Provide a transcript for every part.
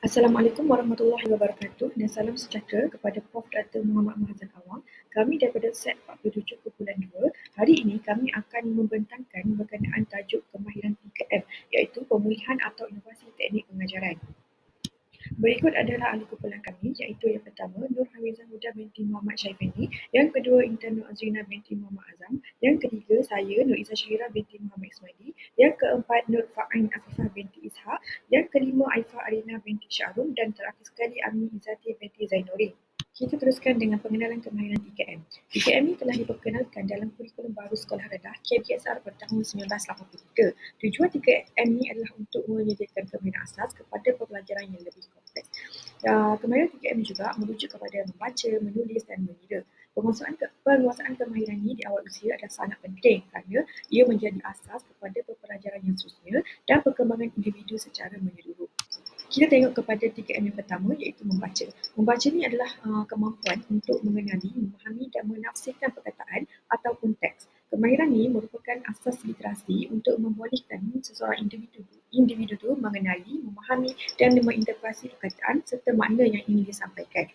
Assalamualaikum warahmatullahi wabarakatuh dan salam sejahtera kepada Prof. Dr. Muhammad Mahazan Awang. Kami daripada set 47.2. Hari ini kami akan membentangkan berkenaan tajuk kemahiran 3M iaitu pemulihan atau inovasi teknik pengajaran. Berikut adalah ahli kumpulan kami iaitu yang pertama Nur Hamizah Huda binti Muhammad Syaifeni, yang kedua Intan Nur Azrina binti Muhammad Azam, yang ketiga saya Nur Izzah Syahira binti Muhammad Ismaili, yang keempat Nur Fa'ain Afifah binti Ishaq, yang kelima Aifah Arina binti Syahrum dan terakhir sekali Ami Izzati binti Zainuddin. Kita teruskan dengan pengenalan kemahiran 3M. 3M ini telah diperkenalkan dalam kurikulum baru Sekolah Rendah KBSR pada tahun 1983. Tujuan 3M ini adalah untuk menyediakan kemahiran asas kepada pembelajaran yang lebih kompleks. Uh, kemahiran 3M juga merujuk kepada membaca, menulis dan mengira. Penguasaan, ke, penguasaan kemahiran ini di awal usia adalah sangat penting kerana ia menjadi asas kepada pembelajaran yang seterusnya dan perkembangan individu secara menyeluruh kita tengok kepada 3M yang pertama iaitu membaca. Membaca ni adalah uh, kemampuan untuk mengenali, memahami dan menafsirkan perkataan ataupun teks. Kemahiran ini merupakan asas literasi untuk membolehkan seseorang individu individu itu mengenali, memahami dan menginterpretasi perkataan serta makna yang ingin disampaikan.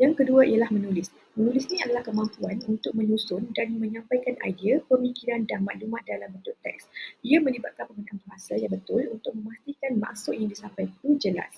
Yang kedua ialah menulis. Menulis ni adalah kemampuan untuk menyusun dan menyampaikan idea, pemikiran dan maklumat dalam bentuk teks. Ia melibatkan penggunaan bahasa yang betul untuk memastikan maksud yang disampaikan itu jelas.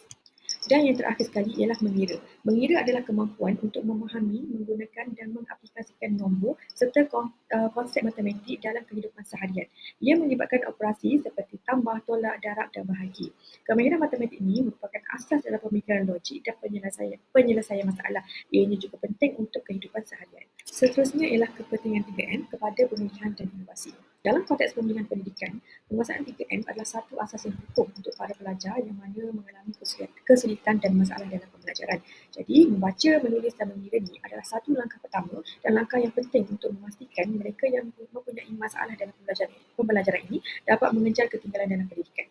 Dan yang terakhir sekali ialah mengira. Mengira adalah kemampuan untuk memahami, menggunakan dan mengaplikasikan nombor serta uh, konsep matematik dalam kehidupan seharian. Ia melibatkan operasi seperti tambah, tolak, darab dan bahagi. Kemahiran matematik ini merupakan asas dalam pemikiran logik dan penyelesaian, penyelesaian masalah. Ianya juga penting untuk kehidupan seharian. Seterusnya ialah kepentingan 3M kepada pemilihan dan inovasi. Dalam konteks pembinaan pendidikan, penguasaan 3M adalah satu asas yang hukum untuk para pelajar yang mana mengalami kesulitan dan masalah dalam pembelajaran. Jadi, membaca, menulis dan mengira ini adalah satu langkah pertama dan langkah yang penting untuk memastikan mereka yang mempunyai masalah dalam pembelajaran, pembelajaran ini dapat mengejar ketinggalan dalam pendidikan.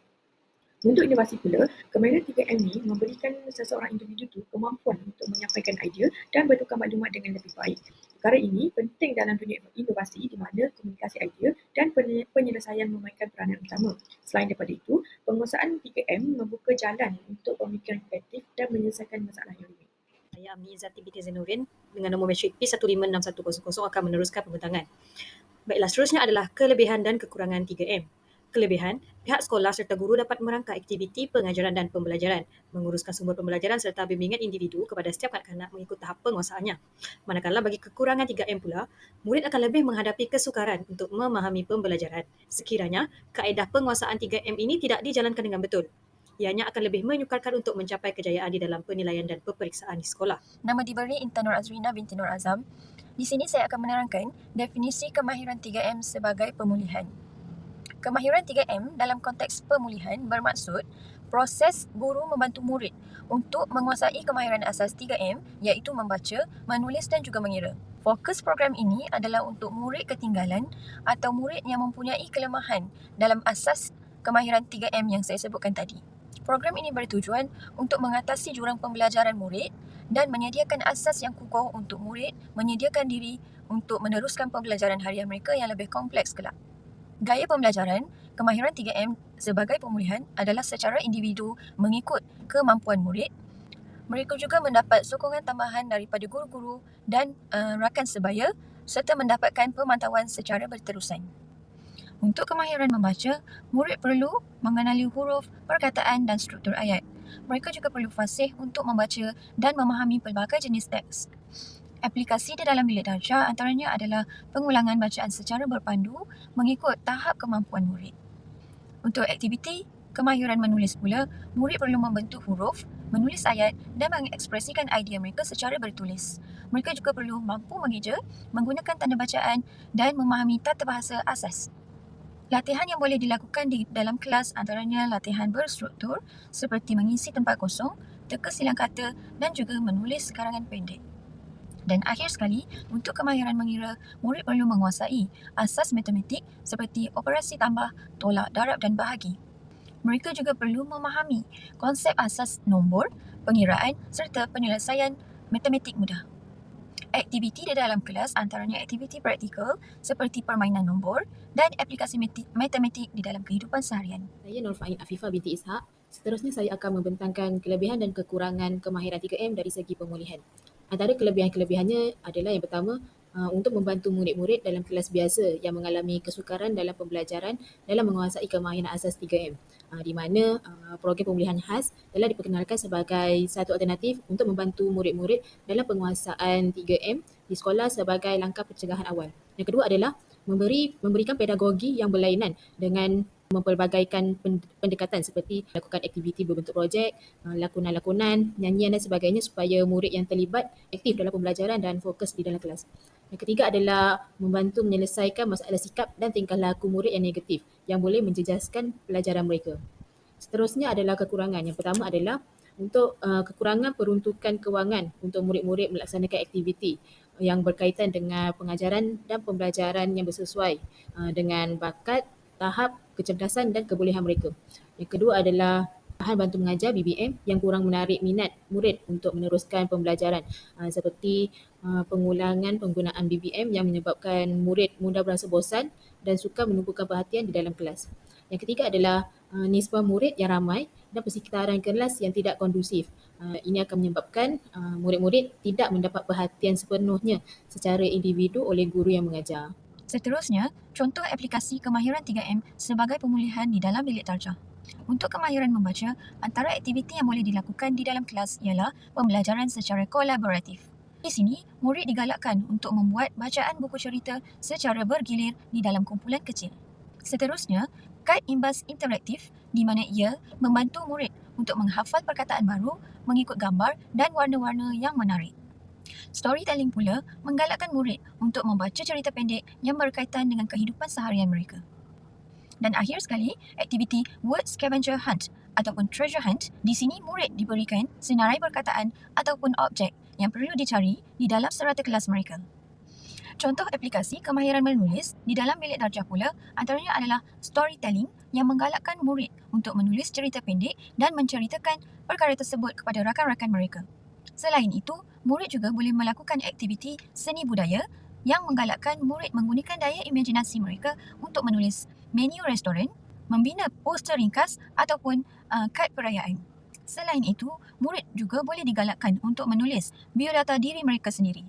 Untuk inovasi pula, kemahiran 3M ini memberikan seseorang individu itu kemampuan untuk menyampaikan idea dan bertukar maklumat dengan lebih baik. Perkara ini penting dalam dunia inovasi di mana komunikasi idea dan penyelesaian memainkan peranan utama. Selain daripada itu, penguasaan 3M membuka jalan untuk pemikiran kreatif dan menyelesaikan masalah yang rumit. Saya Ami Izzati binti Zainuddin dengan nombor matrik P156100 akan meneruskan pembentangan. Baiklah, seterusnya adalah kelebihan dan kekurangan 3M. Kelebihan, pihak sekolah serta guru dapat merangka aktiviti pengajaran dan pembelajaran, menguruskan sumber pembelajaran serta bimbingan individu kepada setiap kanak-kanak mengikut tahap penguasaannya. Manakala bagi kekurangan 3M pula, murid akan lebih menghadapi kesukaran untuk memahami pembelajaran. Sekiranya, kaedah penguasaan 3M ini tidak dijalankan dengan betul, ianya akan lebih menyukarkan untuk mencapai kejayaan di dalam penilaian dan peperiksaan di sekolah. Nama diberi Intan Nur Azrina binti Nur Azam. Di sini saya akan menerangkan definisi kemahiran 3M sebagai pemulihan. Kemahiran 3M dalam konteks pemulihan bermaksud proses guru membantu murid untuk menguasai kemahiran asas 3M iaitu membaca, menulis dan juga mengira. Fokus program ini adalah untuk murid ketinggalan atau murid yang mempunyai kelemahan dalam asas kemahiran 3M yang saya sebutkan tadi. Program ini bertujuan untuk mengatasi jurang pembelajaran murid dan menyediakan asas yang kukuh untuk murid menyediakan diri untuk meneruskan pembelajaran harian mereka yang lebih kompleks kelak. Gaya pembelajaran, kemahiran 3M sebagai pemulihan adalah secara individu mengikut kemampuan murid. Mereka juga mendapat sokongan tambahan daripada guru-guru dan uh, rakan sebaya serta mendapatkan pemantauan secara berterusan. Untuk kemahiran membaca, murid perlu mengenali huruf, perkataan dan struktur ayat. Mereka juga perlu fasih untuk membaca dan memahami pelbagai jenis teks. Aplikasi di dalam bilik darjah antaranya adalah pengulangan bacaan secara berpandu mengikut tahap kemampuan murid. Untuk aktiviti kemahiran menulis pula, murid perlu membentuk huruf, menulis ayat dan mengekspresikan idea mereka secara bertulis. Mereka juga perlu mampu mengeja, menggunakan tanda bacaan dan memahami tata bahasa asas. Latihan yang boleh dilakukan di dalam kelas antaranya latihan berstruktur seperti mengisi tempat kosong, teka silang kata dan juga menulis karangan pendek. Dan akhir sekali, untuk kemahiran mengira, murid perlu menguasai asas matematik seperti operasi tambah, tolak, darab dan bahagi. Mereka juga perlu memahami konsep asas nombor, pengiraan serta penyelesaian matematik mudah. Aktiviti di dalam kelas antaranya aktiviti praktikal seperti permainan nombor dan aplikasi matematik di dalam kehidupan seharian. Saya Nur Fahid Afifah binti Ishaq Seterusnya saya akan membentangkan kelebihan dan kekurangan kemahiran 3M dari segi pemulihan. Antara kelebihan-kelebihannya adalah yang pertama, uh, untuk membantu murid-murid dalam kelas biasa yang mengalami kesukaran dalam pembelajaran dalam menguasai kemahiran asas 3M. Uh, di mana uh, program pemulihan khas telah diperkenalkan sebagai satu alternatif untuk membantu murid-murid dalam penguasaan 3M di sekolah sebagai langkah pencegahan awal. Yang kedua adalah memberi memberikan pedagogi yang berlainan dengan mempelbagaikan pendekatan seperti lakukan aktiviti berbentuk projek, uh, lakonan-lakonan, nyanyian dan sebagainya supaya murid yang terlibat aktif dalam pembelajaran dan fokus di dalam kelas. Yang ketiga adalah membantu menyelesaikan masalah sikap dan tingkah laku murid yang negatif yang boleh menjejaskan pelajaran mereka. Seterusnya adalah kekurangan. Yang pertama adalah untuk uh, kekurangan peruntukan kewangan untuk murid-murid melaksanakan aktiviti yang berkaitan dengan pengajaran dan pembelajaran yang bersesuai uh, dengan bakat, tahap, kecerdasan dan kebolehan mereka. Yang kedua adalah bahan bantu mengajar BBM yang kurang menarik minat murid untuk meneruskan pembelajaran uh, seperti uh, pengulangan penggunaan BBM yang menyebabkan murid mudah berasa bosan dan suka menumpukan perhatian di dalam kelas. Yang ketiga adalah uh, nisbah murid yang ramai dan persekitaran kelas yang tidak kondusif. Uh, ini akan menyebabkan uh, murid-murid tidak mendapat perhatian sepenuhnya secara individu oleh guru yang mengajar. Seterusnya, contoh aplikasi kemahiran 3M sebagai pemulihan di dalam bilik tarjah. Untuk kemahiran membaca, antara aktiviti yang boleh dilakukan di dalam kelas ialah pembelajaran secara kolaboratif. Di sini, murid digalakkan untuk membuat bacaan buku cerita secara bergilir di dalam kumpulan kecil. Seterusnya, kad imbas interaktif di mana ia membantu murid untuk menghafal perkataan baru mengikut gambar dan warna-warna yang menarik. Storytelling pula menggalakkan murid untuk membaca cerita pendek yang berkaitan dengan kehidupan seharian mereka. Dan akhir sekali, aktiviti Word Scavenger Hunt ataupun Treasure Hunt, di sini murid diberikan senarai perkataan ataupun objek yang perlu dicari di dalam serata kelas mereka. Contoh aplikasi kemahiran menulis di dalam bilik darjah pula antaranya adalah storytelling yang menggalakkan murid untuk menulis cerita pendek dan menceritakan perkara tersebut kepada rakan-rakan mereka. Selain itu, murid juga boleh melakukan aktiviti seni budaya yang menggalakkan murid menggunakan daya imajinasi mereka untuk menulis menu restoran, membina poster ringkas ataupun uh, kad perayaan. Selain itu, murid juga boleh digalakkan untuk menulis biodata diri mereka sendiri.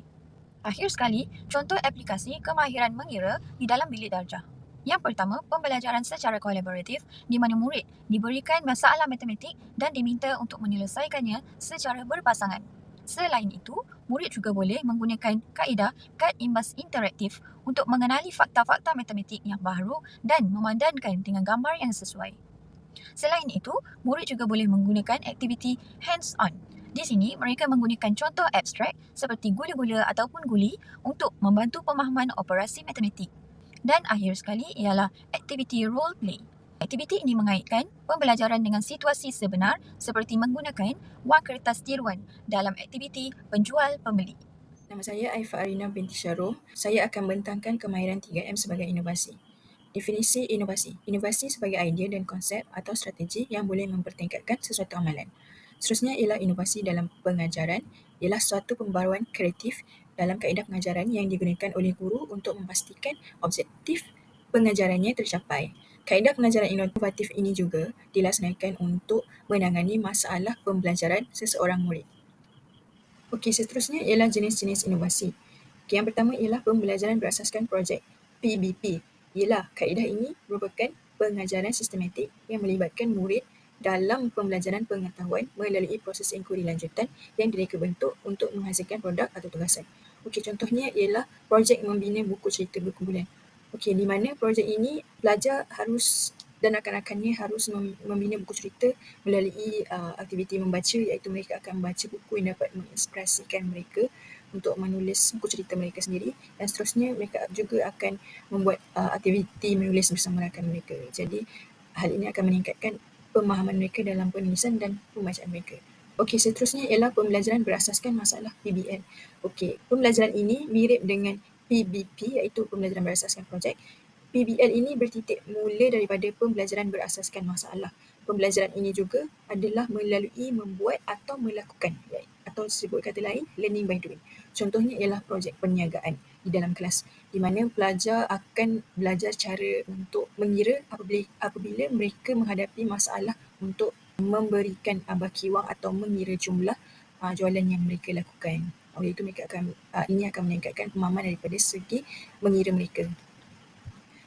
Akhir sekali, contoh aplikasi kemahiran mengira di dalam bilik darjah. Yang pertama, pembelajaran secara kolaboratif di mana murid diberikan masalah matematik dan diminta untuk menyelesaikannya secara berpasangan. Selain itu, murid juga boleh menggunakan kaedah kad imbas interaktif untuk mengenali fakta-fakta matematik yang baru dan memandankan dengan gambar yang sesuai. Selain itu, murid juga boleh menggunakan aktiviti hands-on. Di sini, mereka menggunakan contoh abstrak seperti gula-gula ataupun guli untuk membantu pemahaman operasi matematik. Dan akhir sekali ialah aktiviti role play Aktiviti ini mengaitkan pembelajaran dengan situasi sebenar seperti menggunakan wang kertas tiruan dalam aktiviti penjual pembeli. Nama saya Aifa Arina binti Syarul. Saya akan bentangkan kemahiran 3M sebagai inovasi. Definisi inovasi. Inovasi sebagai idea dan konsep atau strategi yang boleh mempertingkatkan sesuatu amalan. Seterusnya ialah inovasi dalam pengajaran ialah suatu pembaruan kreatif dalam kaedah pengajaran yang digunakan oleh guru untuk memastikan objektif pengajarannya tercapai. Kaedah pengajaran inovatif ini juga dilaksanakan untuk menangani masalah pembelajaran seseorang murid. Okey, seterusnya ialah jenis-jenis inovasi. Okay, yang pertama ialah pembelajaran berasaskan projek PBP. Ialah kaedah ini merupakan pengajaran sistematik yang melibatkan murid dalam pembelajaran pengetahuan melalui proses inquiry lanjutan yang direka bentuk untuk menghasilkan produk atau tugasan. Okey, contohnya ialah projek membina buku cerita berkumpulan Okey, di mana projek ini pelajar harus dan rakan-rakannya harus membina buku cerita melalui uh, aktiviti membaca iaitu mereka akan membaca buku yang dapat menginspirasikan mereka untuk menulis buku cerita mereka sendiri dan seterusnya mereka juga akan membuat uh, aktiviti menulis bersama rakan mereka. Jadi hal ini akan meningkatkan pemahaman mereka dalam penulisan dan pembacaan mereka. Okey, seterusnya ialah pembelajaran berasaskan masalah PBN. Okey, pembelajaran ini mirip dengan PBP iaitu pembelajaran berasaskan projek. PBL ini bertitik mula daripada pembelajaran berasaskan masalah. Pembelajaran ini juga adalah melalui membuat atau melakukan atau sebut kata lain learning by doing. Contohnya ialah projek perniagaan di dalam kelas di mana pelajar akan belajar cara untuk mengira apabila, apabila mereka menghadapi masalah untuk memberikan uh, baki wang atau mengira jumlah uh, jualan yang mereka lakukan. Oleh itu mereka akan uh, ini akan meningkatkan pemahaman daripada segi mengira mereka.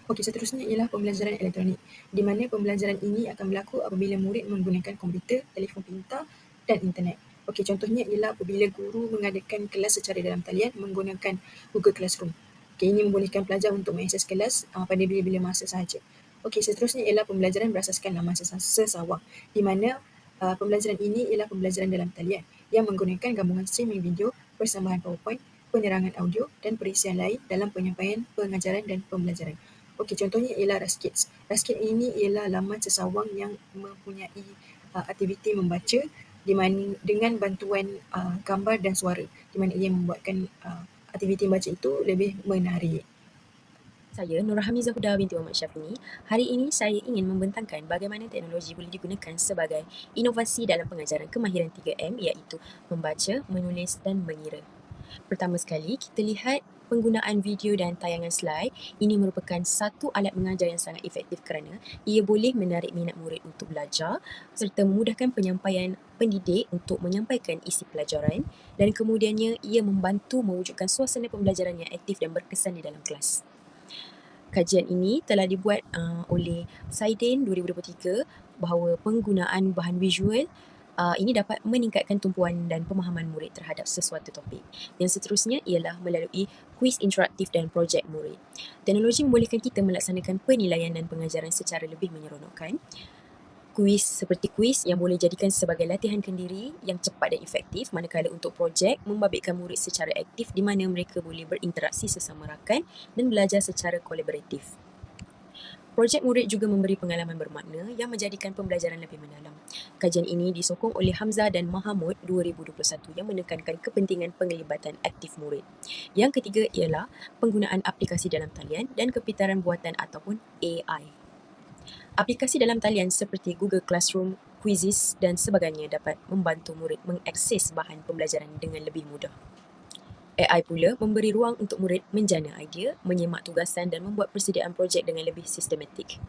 Okey, seterusnya ialah pembelajaran elektronik di mana pembelajaran ini akan berlaku apabila murid menggunakan komputer, telefon pintar dan internet. Okey, contohnya ialah apabila guru mengadakan kelas secara dalam talian menggunakan Google Classroom. Okey, ini membolehkan pelajar untuk mengakses kelas uh, pada bila-bila masa sahaja. Okey, seterusnya ialah pembelajaran berasaskan laman sesawang di mana uh, pembelajaran ini ialah pembelajaran dalam talian yang menggunakan gabungan streaming video, persembahan PowerPoint, penerangan audio dan perisian lain dalam penyampaian pengajaran dan pembelajaran. Okey, contohnya ialah Raskits. Raskit ini ialah laman sesawang yang mempunyai uh, aktiviti membaca di mana dengan bantuan uh, gambar dan suara di mana ia membuatkan uh, aktiviti membaca itu lebih menarik. Saya Nur Hamiza Huda binti Muhammad Syafini. Hari ini saya ingin membentangkan bagaimana teknologi boleh digunakan sebagai inovasi dalam pengajaran kemahiran 3M iaitu membaca, menulis dan mengira. Pertama sekali, kita lihat penggunaan video dan tayangan slide. Ini merupakan satu alat mengajar yang sangat efektif kerana ia boleh menarik minat murid untuk belajar serta memudahkan penyampaian pendidik untuk menyampaikan isi pelajaran dan kemudiannya ia membantu mewujudkan suasana pembelajaran yang aktif dan berkesan di dalam kelas. Kajian ini telah dibuat uh, oleh Saidin 2023 bahawa penggunaan bahan visual uh, ini dapat meningkatkan tumpuan dan pemahaman murid terhadap sesuatu topik. Yang seterusnya ialah melalui kuis interaktif dan projek murid. Teknologi membolehkan kita melaksanakan penilaian dan pengajaran secara lebih menyeronokkan kuis seperti kuis yang boleh jadikan sebagai latihan kendiri yang cepat dan efektif manakala untuk projek membabitkan murid secara aktif di mana mereka boleh berinteraksi sesama rakan dan belajar secara kolaboratif. Projek murid juga memberi pengalaman bermakna yang menjadikan pembelajaran lebih mendalam. Kajian ini disokong oleh Hamzah dan Mahamud 2021 yang menekankan kepentingan penglibatan aktif murid. Yang ketiga ialah penggunaan aplikasi dalam talian dan kepintaran buatan ataupun AI. Aplikasi dalam talian seperti Google Classroom, Quizzes dan sebagainya dapat membantu murid mengakses bahan pembelajaran dengan lebih mudah. AI pula memberi ruang untuk murid menjana idea, menyemak tugasan dan membuat persediaan projek dengan lebih sistematik.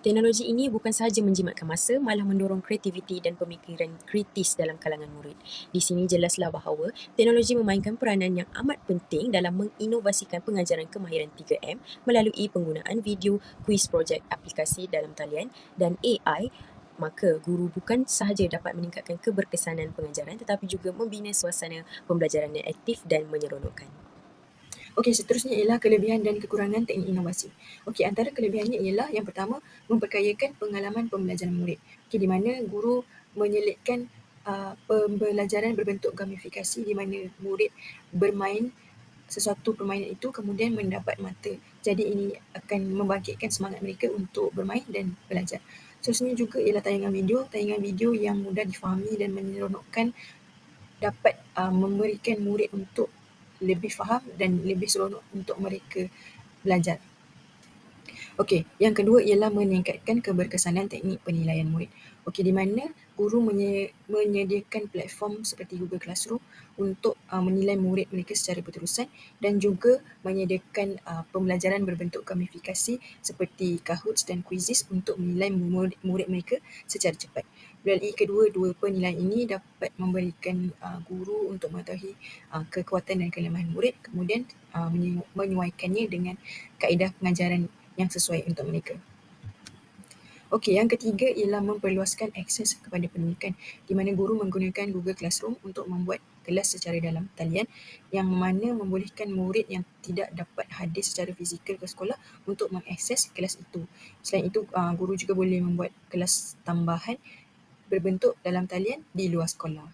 Teknologi ini bukan sahaja menjimatkan masa, malah mendorong kreativiti dan pemikiran kritis dalam kalangan murid. Di sini jelaslah bahawa teknologi memainkan peranan yang amat penting dalam menginovasikan pengajaran kemahiran 3M melalui penggunaan video, kuis projek, aplikasi dalam talian dan AI maka guru bukan sahaja dapat meningkatkan keberkesanan pengajaran tetapi juga membina suasana pembelajaran yang aktif dan menyeronokkan. Okey, seterusnya ialah kelebihan dan kekurangan teknik inovasi. Okey, antara kelebihannya ialah yang pertama, memperkayakan pengalaman pembelajaran murid. Okey, di mana guru menyelitkan uh, pembelajaran berbentuk gamifikasi di mana murid bermain sesuatu permainan itu kemudian mendapat mata. Jadi ini akan membangkitkan semangat mereka untuk bermain dan belajar. Seterusnya juga ialah tayangan video. Tayangan video yang mudah difahami dan menyeronokkan dapat uh, memberikan murid untuk lebih faham dan lebih seronok untuk mereka belajar. Okey, yang kedua ialah meningkatkan keberkesanan teknik penilaian murid. Okey, di mana guru menyediakan platform seperti Google Classroom untuk uh, menilai murid mereka secara berterusan dan juga menyediakan uh, pembelajaran berbentuk gamifikasi seperti Kahoots dan Quizzes untuk menilai murid, murid mereka secara cepat. Melalui kedua-dua penilaian ini dapat memberikan uh, guru untuk mengetahui uh, kekuatan dan kelemahan murid kemudian uh, menyesuaikannya dengan kaedah pengajaran yang sesuai untuk mereka. Okey, yang ketiga ialah memperluaskan akses kepada pendidikan di mana guru menggunakan Google Classroom untuk membuat kelas secara dalam talian yang mana membolehkan murid yang tidak dapat hadir secara fizikal ke sekolah untuk mengakses kelas itu. Selain itu, uh, guru juga boleh membuat kelas tambahan berbentuk dalam talian di luar sekolah.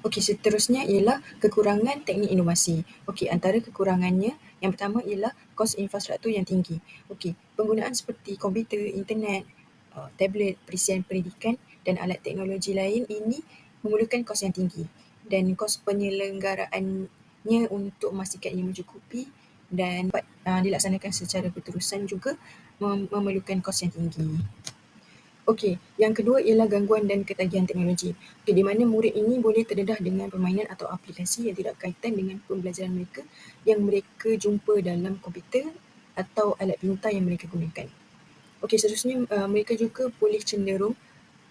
Okey, seterusnya ialah kekurangan teknik inovasi. Okey, antara kekurangannya yang pertama ialah kos infrastruktur yang tinggi. Okey, penggunaan seperti komputer, internet, uh, tablet, perisian pendidikan dan alat teknologi lain ini memerlukan kos yang tinggi dan kos penyelenggaraannya untuk memastikan ia mencukupi dan uh, dilaksanakan secara berterusan juga memerlukan kos yang tinggi. Okey, yang kedua ialah gangguan dan ketagihan teknologi. Okey, di mana murid ini boleh terdedah dengan permainan atau aplikasi yang tidak berkaitan dengan pembelajaran mereka yang mereka jumpa dalam komputer atau alat pintar yang mereka gunakan. Okey, seterusnya uh, mereka juga boleh cenderung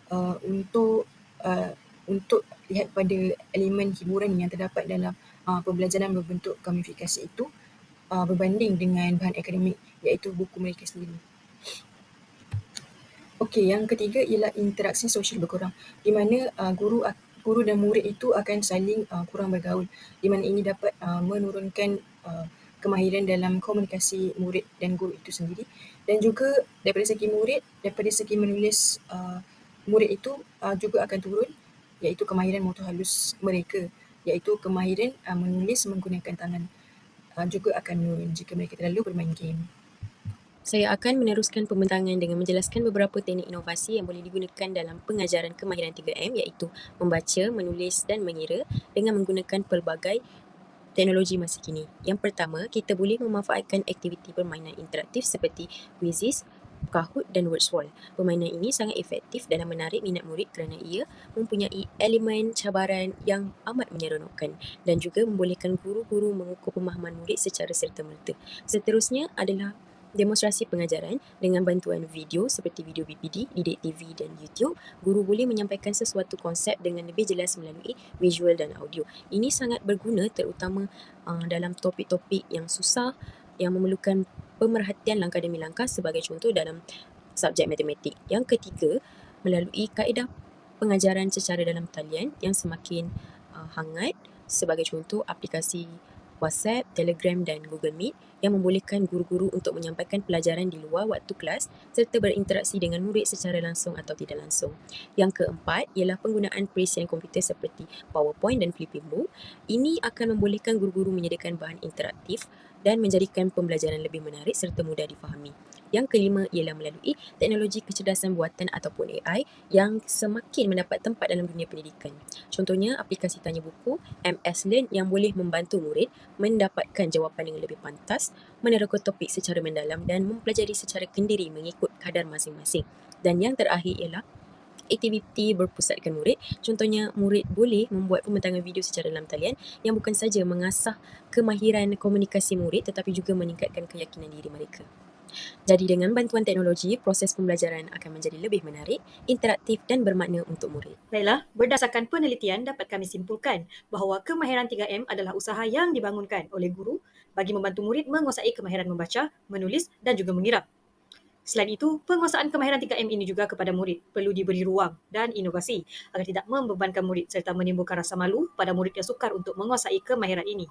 uh, untuk uh, untuk lihat pada elemen hiburan yang terdapat dalam uh, pembelajaran berbentuk gamifikasi itu uh, berbanding dengan bahan akademik iaitu buku mereka sendiri. Okey, yang ketiga ialah interaksi sosial berkurang di mana uh, guru guru dan murid itu akan saling uh, kurang bergaul di mana ini dapat uh, menurunkan uh, kemahiran dalam komunikasi murid dan guru itu sendiri dan juga daripada segi murid daripada segi menulis uh, murid itu uh, juga akan turun iaitu kemahiran motor halus mereka iaitu kemahiran uh, menulis menggunakan tangan uh, juga akan menurun jika mereka terlalu bermain game. Saya akan meneruskan pembentangan dengan menjelaskan beberapa teknik inovasi yang boleh digunakan dalam pengajaran kemahiran 3M iaitu membaca, menulis dan mengira dengan menggunakan pelbagai teknologi masa kini. Yang pertama, kita boleh memanfaatkan aktiviti permainan interaktif seperti Quizzes, Kahoot dan Wordswall. Permainan ini sangat efektif dalam menarik minat murid kerana ia mempunyai elemen cabaran yang amat menyeronokkan dan juga membolehkan guru-guru mengukur pemahaman murid secara serta-merta. Seterusnya adalah demonstrasi pengajaran dengan bantuan video seperti video BPD, Didik TV dan YouTube, guru boleh menyampaikan sesuatu konsep dengan lebih jelas melalui visual dan audio. Ini sangat berguna terutama uh, dalam topik-topik yang susah yang memerlukan pemerhatian langkah demi langkah sebagai contoh dalam subjek matematik. Yang ketiga, melalui kaedah pengajaran secara dalam talian yang semakin uh, hangat sebagai contoh aplikasi WhatsApp, Telegram dan Google Meet yang membolehkan guru-guru untuk menyampaikan pelajaran di luar waktu kelas serta berinteraksi dengan murid secara langsung atau tidak langsung. Yang keempat ialah penggunaan presiden komputer seperti PowerPoint dan Flipping Book. Ini akan membolehkan guru-guru menyediakan bahan interaktif dan menjadikan pembelajaran lebih menarik serta mudah difahami. Yang kelima ialah melalui teknologi kecerdasan buatan ataupun AI yang semakin mendapat tempat dalam dunia pendidikan. Contohnya aplikasi tanya buku MS Learn yang boleh membantu murid mendapatkan jawapan yang lebih pantas, menerka topik secara mendalam dan mempelajari secara kendiri mengikut kadar masing-masing. Dan yang terakhir ialah aktiviti berpusatkan murid. Contohnya, murid boleh membuat pembentangan video secara dalam talian yang bukan saja mengasah kemahiran komunikasi murid tetapi juga meningkatkan keyakinan diri mereka. Jadi dengan bantuan teknologi, proses pembelajaran akan menjadi lebih menarik, interaktif dan bermakna untuk murid. Baiklah, berdasarkan penelitian dapat kami simpulkan bahawa kemahiran 3M adalah usaha yang dibangunkan oleh guru bagi membantu murid menguasai kemahiran membaca, menulis dan juga mengira. Selain itu, penguasaan kemahiran 3M ini juga kepada murid perlu diberi ruang dan inovasi agar tidak membebankan murid serta menimbulkan rasa malu pada murid yang sukar untuk menguasai kemahiran ini.